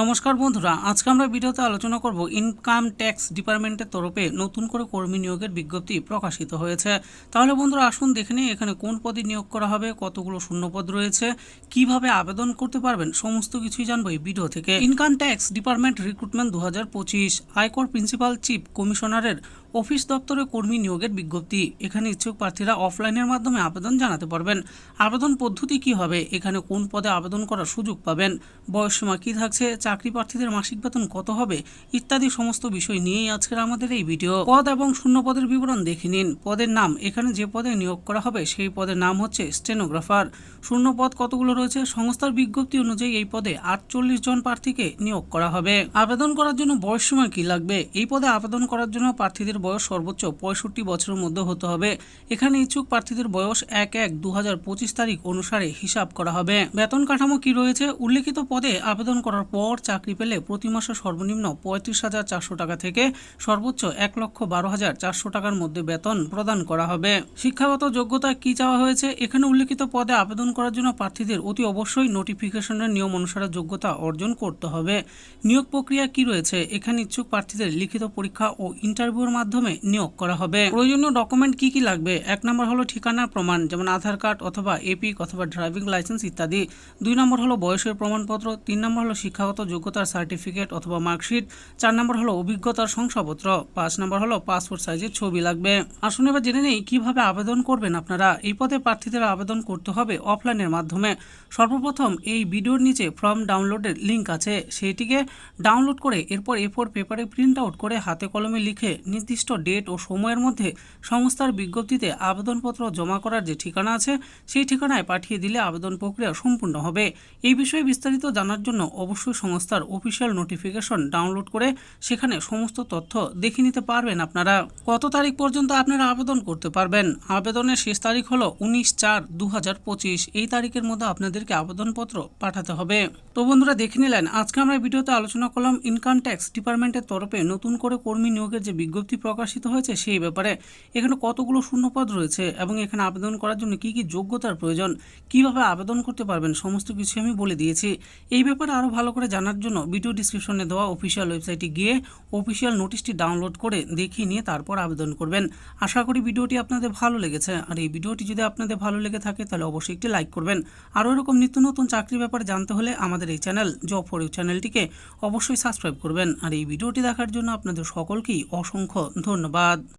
নমস্কার বন্ধুরা, আজকে আমরা ভিডিওতে আলোচনা করব ইনকাম ট্যাক্স ডিপার্টমেন্টের তরফে নতুন করে কর্মী নিয়োগের বিজ্ঞপ্তি প্রকাশিত হয়েছে। তাহলে বন্ধুরা, আসুন দেখে নিই এখানে কোন পদে নিয়োগ করা হবে, কতগুলো শূন্যপদ রয়েছে, কীভাবে আবেদন করতে পারবেন, সমস্ত কিছুই জানব এই ভিডিও থেকে। ইনকাম ট্যাক্স ডিপার্টমেন্ট রিক্রুটমেন্ট দু হাজার পঁচিশ, আয়কর প্রিন্সিপাল চিফ কমিশনারের অফিস দপ্তরে কর্মী নিয়োগের বিজ্ঞপ্তি। এখানে ইচ্ছুক প্রার্থীরা অফলাইনের মাধ্যমে আবেদন জানাতে পারবেন। আবেদন পদ্ধতি কি হবে? এখানে কোন পদে আবেদন করার সুযোগ পাবেন? বয়সসীমা কি থাকছে? চাকরি প্রার্থীদের মাসিক বেতন কত হবে? ইত্যাদি সমস্ত বিষয় নিয়েই আজকের আমাদের এই ভিডিও। পদ এবং শূন্য পদের বিবরণ দেখে নিন। পদের নাম, এখানে যে পদে নিয়োগ করা হবে সেই পদের নাম হচ্ছে স্টেনোগ্রাফার। শূন্য পদ কতগুলো রয়েছে? সংস্থার বিজ্ঞপ্তি অনুযায়ী এই পদে আটচল্লিশ জন প্রার্থীকে নিয়োগ করা হবে। আবেদন করার জন্য বয়সসীমা কি লাগবে? এই পদে আবেদন করার জন্য প্রার্থীদের বয়স সর্বোচ্চ পঁয়ষট্টি বছরের মধ্যে হতে হবে। এখানে ইচ্ছুক প্রার্থীদের বয়স এক এক দু তারিখ অনুসারে হিসাব করা হবে। বেতন কাঠামো কি রয়েছে? উল্লেখিত পদে আবেদন করার পর চাকরি পেলে প্রতি মাসে সর্বনিম্ন পঁয়ত্রিশ হাজার চারশো টাকা থেকে সর্বোচ্চ এক লক্ষ বারো হাজার চারশো টাকার মধ্যে বেতন প্রদান করা হবে। শিক্ষাগত যোগ্যতা কি চাওয়া হয়েছে? এখানে উল্লেখিত পদে আবেদন করার জন্য প্রার্থীদের অতি অবশ্যই নোটিফিকেশনের নিয়ম অনুসারে যোগ্যতা অর্জন করতে হবে। নিয়োগ প্রক্রিয়া কি রয়েছে? এখানে ইচ্ছুক প্রার্থীদের লিখিত পরীক্ষা ও ইন্টারভিউর মাধ্যমে নিয়োগ করা হবে। প্রয়োজনীয় ডকুমেন্ট কি কি লাগবে? এক নম্বর হলো ঠিকানার প্রমাণ, যেমন আধার কার্ড অথবা এপিক অথবা ড্রাইভিং লাইসেন্স ইত্যাদি। দুই নম্বর হলো বয়সের প্রমাণপত্র, তিন নম্বর হলো শিক্ষাগত যোগ্যতার সার্টিফিকেট অথবা মার্কশিট চার নম্বর হলো অভিজ্ঞতার শংসাপত্র, পাঁচ নম্বর হলো পাসপোর্ট সাইজের ছবি লাগবে। আসুন এবার জেনে নেই, কীভাবে আবেদন করবেন আপনারা? এই পদে প্রার্থীদের আবেদন করতে হবে অফলাইনের মাধ্যমে। সর্বপ্রথম এই ভিডিওর নিচে ফর্ম ডাউনলোডের লিঙ্ক আছে। সেইটিকে ডাউনলোড করে এরপর এ ফোর পেপারে প্রিন্ট আউট করে হাতে কলমে লিখে নির্দিষ্ট ডেট ও সময়ের মধ্যে সংস্থার বিজ্ঞপ্তিতে আবেদনপত্র জমা করার যে ঠিকানা আছে, সেই ঠিকানায় পাঠিয়ে দিলে আবেদন প্রক্রিয়া সম্পূর্ণ হবে। এই বিষয়ে বিস্তারিত জানার জন্য অবশ্যই সংস্থার অফিসিয়াল নোটিফিকেশন ডাউনলোড করে সেখানে সমস্ত তথ্য দেখে নিতে পারবেন আপনারা। কত তারিখ পর্যন্ত আপনারা আবেদন করতে পারবেন? আবেদনের শেষ তারিখ হলো উনিশ চার দু এই তারিখের মধ্যে আপনাদেরকে আবেদনপত্র পাঠাতে হবে। তো বন্ধুরা, দেখে নিলেন, আজকে আমরা ভিডিওতে আলোচনা করলাম ইনকাম ট্যাক্স ডিপার্টমেন্টের তরফে নতুন করে কর্মী নিয়োগের যে বিজ্ঞপ্তি প্রকাশিত হয়েছে সেই ব্যাপারে এখানে কতগুলো শূন্যপদ রয়েছে এবং এখানে আবেদন করার জন্য কি কি যোগ্যতার প্রয়োজন? কীভাবে আবেদন করতে পারবেন? সমস্ত কিছু আমি বলে দিয়েছি। এই ব্যাপারে আরও ভালো করে জানার জন্য ভিডিও ডিসক্রিপশনে দেওয়া অফিসিয়াল ওয়েবসাইটে গিয়ে অফিসিয়াল নোটিশটি ডাউনলোড করে দেখিয়ে নিয়ে তারপর আবেদন করবেন। আশা করি ভিডিওটি আপনাদের ভালো লেগেছে। আর এই ভিডিওটি যদি আপনাদের ভালো লেগে থাকে, তাহলে অবশ্যই একটি লাইক করবেন। আরও এরকম নিত্য নতুন চাকরির ব্যাপারে জানতে হলে আমাদের এই চ্যানেল জব ফর ইউ চ্যানেলটিকে অবশ্যই সাবস্ক্রাইব করবেন। আর এই ভিডিওটি দেখার জন্য আপনাদের সকলকেই অসংখ্য ধন্যবাদ।